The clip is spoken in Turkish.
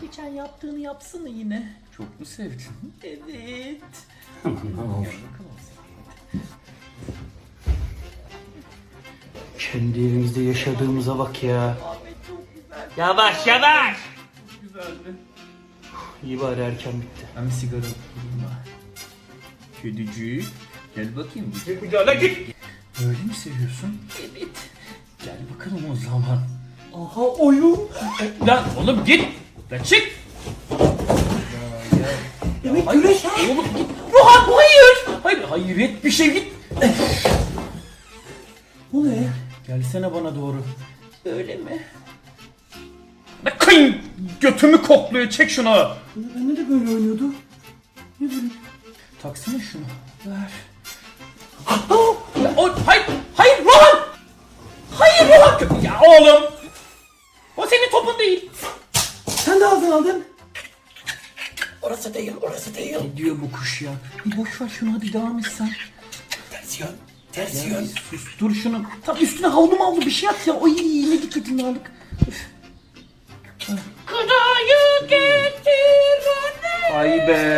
Geçen yaptığını yapsana yine. Çok mu sevdin? Evet. Gel bakalım. Kendi evimizde yaşadığımıza bak ya. Ahmet çok güzel. Yavaş yavaş. Güzeldi. İyi bari erken bitti. Ben bir sigara bari. Kedicik. Gel bakayım. Git kucağına git. Öyle mi seviyorsun? Evet. Gel bakalım o zaman. Aha oyun. Lan oğlum git. Lan çık. Demek güreş ha. oğlum git. Ruhan hayır. Hayır hayret bir şey git. Bu ne? Gelsene bana doğru. Öyle mi? Ne kıyın götümü kokluyor çek şunu. Bende de böyle oynuyordu. Ne bileyim. Taksana şunu. Ver. Ya, o, hayır, hayır Rohan! Hayır Rohan! Ya oğlum! O senin topun değil. Sen de aldın aldın. Orası değil, orası değil. Ne diyor bu kuş ya? Boş ver şunu hadi devam et sen. Tersiyon, Ya tersiyon. bir sustur şunu. Tam üstüne havlu mavlu bir şey at ya. Oy ne dikkatini aldık. Kınayı getir anne. Ay be.